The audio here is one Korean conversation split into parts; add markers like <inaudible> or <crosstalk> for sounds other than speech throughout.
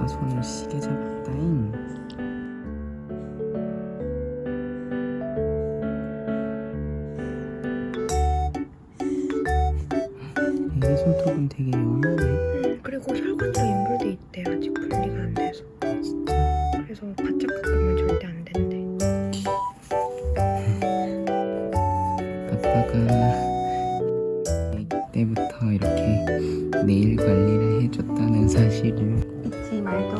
아빠가 손을 시게 잡았 말도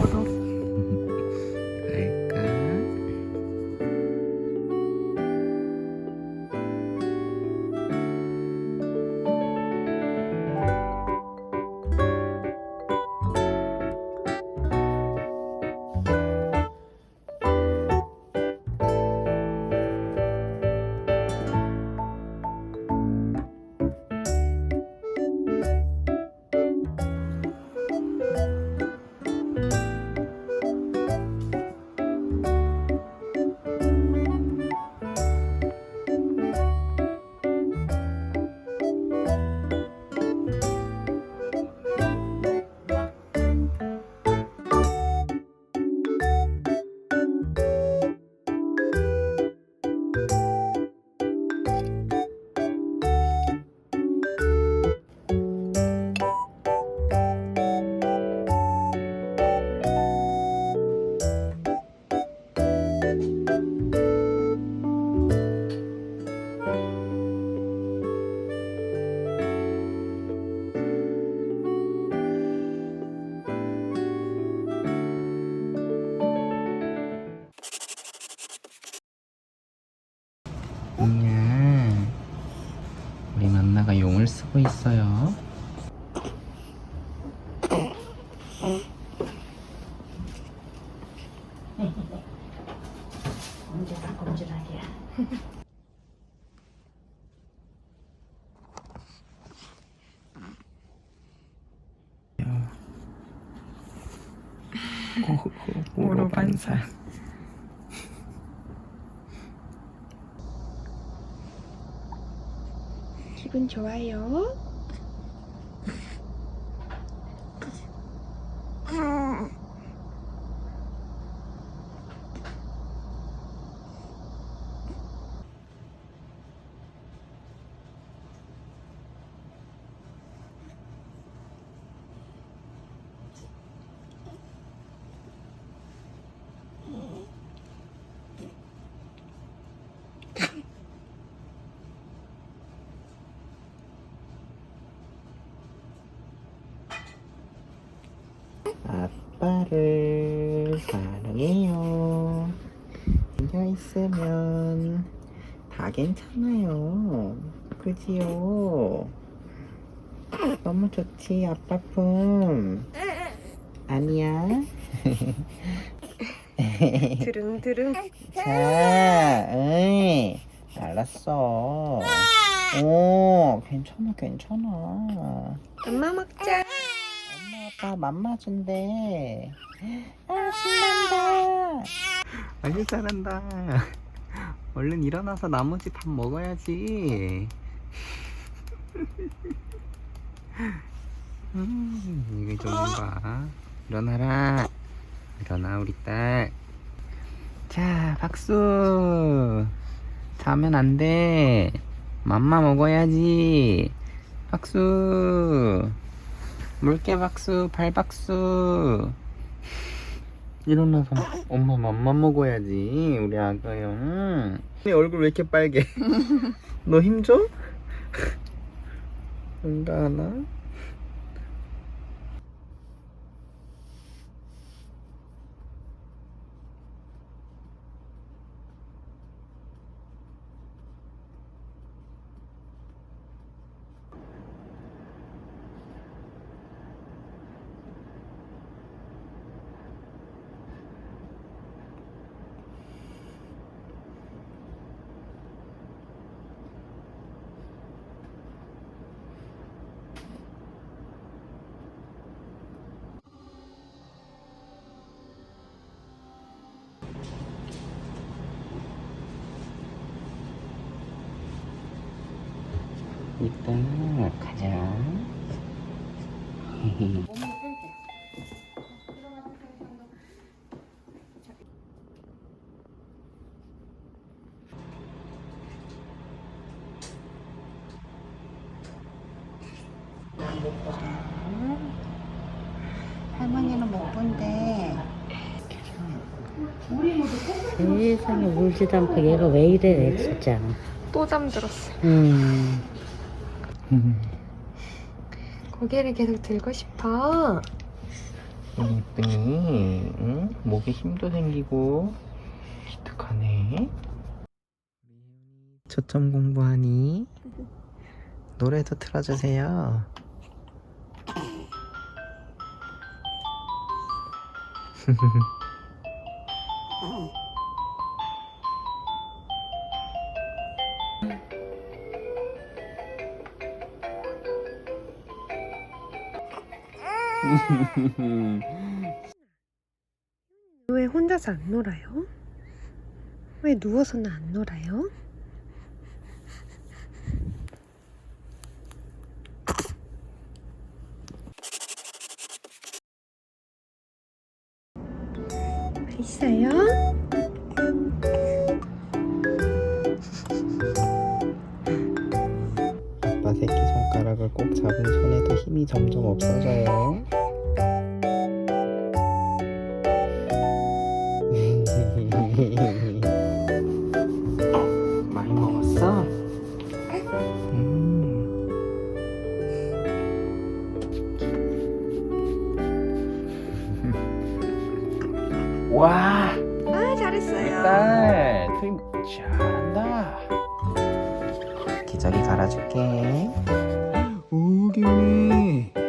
이야, 우리 만나가 용을 쓰고 있어요. 언제 다 검질하기야 오로 반사. 기분 좋아요? 아빠를 사랑해요. 앉아 있으면 다 괜찮아요. 그지요? 너무 좋지, 아빠 품. 아니야? <laughs> 드릉드릉 자, 에이, 알았어. 오, 괜찮아, 괜찮아. 엄마 먹자 아빠 맘마준대. 아 신난다. 아주 잘한다. 얼른 일어나서 나머지 밥 먹어야지. 음 이게 좋은가 일어나라. 일어나 우리 딸 자 박수. 자면 안돼. 맘마 먹어야지. 박수 물개 박수, 발 박수. 일어나서 엄마 맘만 먹어야지 우리 아가요. 내 얼굴 왜 이렇게 빨개? <laughs> 너 힘 줘? 응가 <laughs> 하나? 이따 가자. 할머니는 못 본데 세상에 울지도 않고 얘가 왜 이래 진짜 또 잠들었어 음. 고개를 계속 들고 싶어. 이쁘니? 응? 목에 힘도 생기고 기특하네 초점 공부하니? 노래도 틀어주세요 <laughs> <laughs> 왜 혼자서 안 놀아요? 왜 누워서는 안 놀아요? 있어요? 아빠 새끼 손가락을 꼭 잡은 손에도 힘이 점점 없어져요 <laughs> 많이 먹었어? 음. 와 아 잘했어요. 딸 트임 잘한다 기저귀 갈아줄게 오 기운